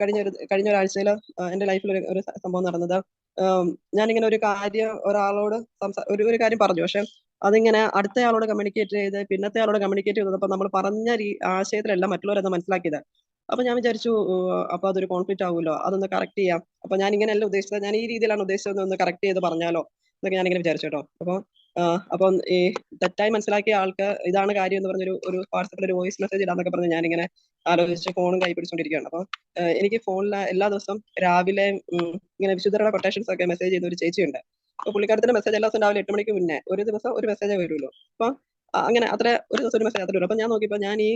കഴിഞ്ഞ ഒരു കഴിഞ്ഞ ഒരാഴ്ചയിൽ എന്റെ ലൈഫിൽ ഒരു ഒരു സംഭവം നടന്നത്. ഞാനിങ്ങനെ ഒരു കാര്യം ഒരാളോട് സംസാ ഒരു ഒരു കാര്യം പറഞ്ഞു. പക്ഷെ അതിങ്ങനെ അടുത്തയാളോട് കമ്മ്യൂണിക്കേറ്റ് ചെയ്ത് പിന്നത്തെ ആളോട് കമ്മ്യൂണിക്കേറ്റ് ചെയ്തപ്പോൾ നമ്മൾ പറഞ്ഞ രീ ആശയത്തിലല്ല മറ്റുള്ളവരെന്ന് മനസ്സിലാക്കിയത്. അപ്പൊ ഞാൻ വിചാരിച്ചു അപ്പൊ അതൊരു കോൺഫ്ലിക്റ്റ് ആവുമല്ലോ അതൊന്ന് കറക്റ്റ് ചെയ്യാം. അപ്പൊ ഞാൻ ഇങ്ങനെയല്ല ഉദ്ദേശിച്ചത്. ഞാൻ ഈ രീതിയിലാണ് ഉദ്ദേശിച്ചത് ഒന്ന് കറക്റ്റ് ചെയ്ത് പറഞ്ഞാലോ എന്നൊക്കെ ഞാൻ ഇങ്ങനെ വിചാരിച്ചു കേട്ടോ. അപ്പൊ അപ്പം ഈ തെറ്റായി മനസ്സിലാക്കിയ ആൾക്ക് ഇതാണ് കാര്യം എന്ന് പറഞ്ഞൊരു ഒരു വാട്സപ്പിൽ ഒരു വോയിസ് മെസ്സേജ് ഇടാന്നൊക്കെ പറഞ്ഞ് ഞാനിങ്ങനെ ആലോചിച്ച് ഫോണും കൈ പിടിച്ചുകൊണ്ടിരിക്കുകയാണ് അപ്പൊ എനിക്ക് ഫോണിൽ എല്ലാ ദിവസവും രാവിലെ ഇങ്ങനെ വിശുദ്ധരുടെ കൊട്ടേഷൻസ് ഒക്കെ മെസ്സേജ് ചെയ്യുന്ന ഒരു ചേച്ചിയുണ്ട്. അപ്പൊ പുള്ളിക്കാരത്തിന്റെ മെസ്സേജ് എല്ലാ ദിവസം രാവിലെ എട്ട് മണിക്ക് മുന്നേ ഒരു ദിവസം ഒരു മെസ്സേജേ വരുള്ളൂ അപ്പൊ അങ്ങനെ അത്ര ഒരു ദിവസം ഒരു മെസ്സേജ് അത്ര വരും അപ്പൊ ഞാൻ നോക്കിയപ്പോ ഞാൻ ഈ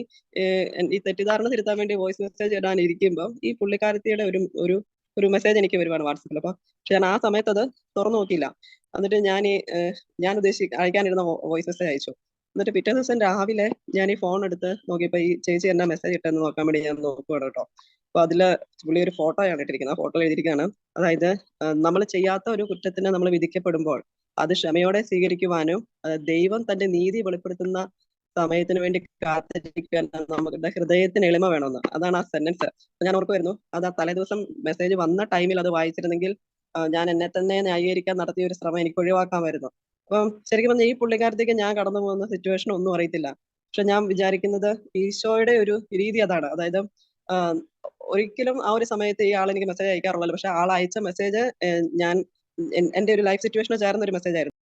ഈ തെറ്റിദ്ധാരണ തിരുത്താൻ വേണ്ടി വോയിസ് മെസ്സേജ് ഇടാൻ ഇരിക്കുമ്പോൾ ഈ പുള്ളിക്കാരത്തിയുടെ ഒരു ഒരു ഒരു മെസ്സേജ് എനിക്ക് വരുവാണ് വാട്സപ്പിൽ അപ്പൊ പക്ഷെ ഞാൻ ആ സമയത്ത് അത് തുറന്നു നോക്കിയില്ല. എന്നിട്ട് ഞാൻ ഈ ഞാൻ ഉദ്ദേശി അയക്കാനിരുന്ന വോയിസ് മെസ്സേജ് അയച്ചു. എന്നിട്ട് പിറ്റേ ദിവസം രാവിലെ ഞാൻ ഈ ഫോൺ എടുത്ത് നോക്കിയപ്പോ ഈ ചേച്ചി എന്നാ മെസ്സേജ് ഇട്ടെന്ന് നോക്കാൻ വേണ്ടി ഞാൻ നോക്കുവാണ് കേട്ടോ. അപ്പൊ അതിൽ പുള്ളി ഒരു ഫോട്ടോയാണ് ഇട്ടിരിക്കുന്നത്. ഫോട്ടോ എഴുതിയിരിക്കുകയാണ്. അതായത് നമ്മൾ ചെയ്യാത്ത ഒരു കുറ്റത്തിന് നമ്മൾ വിധിക്കപ്പെടുമ്പോൾ അത് ക്ഷമയോടെ സ്വീകരിക്കുവാനും ദൈവം തന്റെ നീതി വെളിപ്പെടുത്തുന്ന സമയത്തിന് വേണ്ടി കാത്തിരിക്കാൻ നമ്മുടെ ഹൃദയത്തിന് എളിമ വേണമെന്ന്. അതാണ് ആ സെന്റൻസ് ഞാൻ ഓർക്കുമായിരുന്നു അത് ആ തലേദിവസം മെസ്സേജ് വന്ന ടൈമിൽ അത് വായിച്ചിരുന്നെങ്കിൽ ഞാൻ എന്നെ തന്നെ ന്യായീകരിക്കാൻ നടത്തിയ ഒരു ശ്രമം എനിക്ക് ഒഴിവാക്കാമായിരുന്നു അപ്പം ശരിക്കും പറഞ്ഞാൽ ഈ പുള്ളിക്കാരത്തേക്ക് ഞാൻ കടന്നു പോകുന്ന സിറ്റുവേഷൻ ഒന്നും അറിയത്തില്ല. പക്ഷെ ഞാൻ വിചാരിക്കുന്നത് ഈശോയുടെ ഒരു രീതി അതാണ്. അതായത് ഒരിക്കലും ആ ഒരു സമയത്ത് ഈ ആൾ എനിക്ക് മെസ്സേജ് അയക്കാറുള്ളല്ലോ പക്ഷെ ആൾ അയച്ച മെസ്സേജ് ഞാൻ എന്റെ ഒരു ലൈഫ് സിറ്റുവേഷന് ചേർന്ന ഒരു മെസ്സേജ് ആയിരുന്നു.